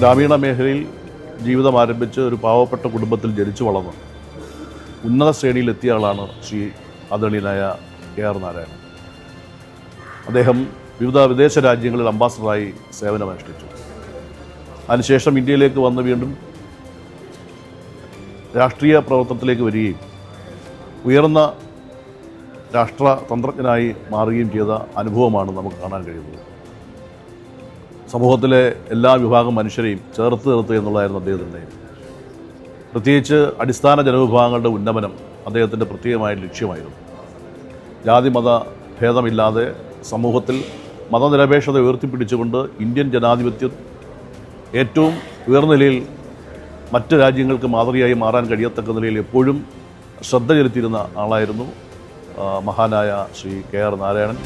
ഗ്രാമീണ മേഖലയിൽ ജീവിതം ആരംഭിച്ച് ഒരു പാവപ്പെട്ട കുടുംബത്തിൽ ജനിച്ചു വളർന്ന്. ഉന്നത ശ്രേണിയിലെത്തിയ ആളാണ് ശ്രീ ആദരണീയനായ കെ ആർ നാരായണൻ. അദ്ദേഹം വിവിധ വിദേശ രാജ്യങ്ങളിൽ അംബാസഡറായി സേവനമനുഷ്ഠിച്ചു. അതിനുശേഷം ഇന്ത്യയിലേക്ക് വന്ന് വീണ്ടും രാഷ്ട്രീയ പ്രവർത്തനത്തിലേക്ക് വരികയും ഉയർന്ന രാഷ്ട്ര തന്ത്രജ്ഞനായി മാറുകയും ചെയ്ത അനുഭവമാണ് നമുക്ക് കാണാൻ കഴിയുന്നത്. സമൂഹത്തിലെ എല്ലാ വിഭാഗം മനുഷ്യരെയും ചേർത്ത് നിർത്തുക എന്നുള്ളതായിരുന്നു അദ്ദേഹത്തിന്റെ. പ്രത്യേകിച്ച് അടിസ്ഥാന ജനവിഭാഗങ്ങളുടെ ഉന്നമനം അദ്ദേഹത്തിന്റെ പ്രത്യേകമായ ലക്ഷ്യമായിരുന്നു ജാതി മത ഭേദമില്ലാതെ സമൂഹത്തിൽ മതനിരപേക്ഷത ഉയർത്തിപ്പിടിച്ചുകൊണ്ട് ഇന്ത്യൻ ജനാധിപത്യം ഏറ്റവും ഉയർന്ന നിലയിൽ മറ്റ് രാജ്യങ്ങൾക്ക് മാതൃകയായി മാറാൻ കഴിയത്തക്ക നിലയിൽ എപ്പോഴും ശ്രദ്ധ ചെലുത്തിയിരുന്ന ആളായിരുന്നു മഹാനായ ശ്രീ കെ ആർ നാരായണൻ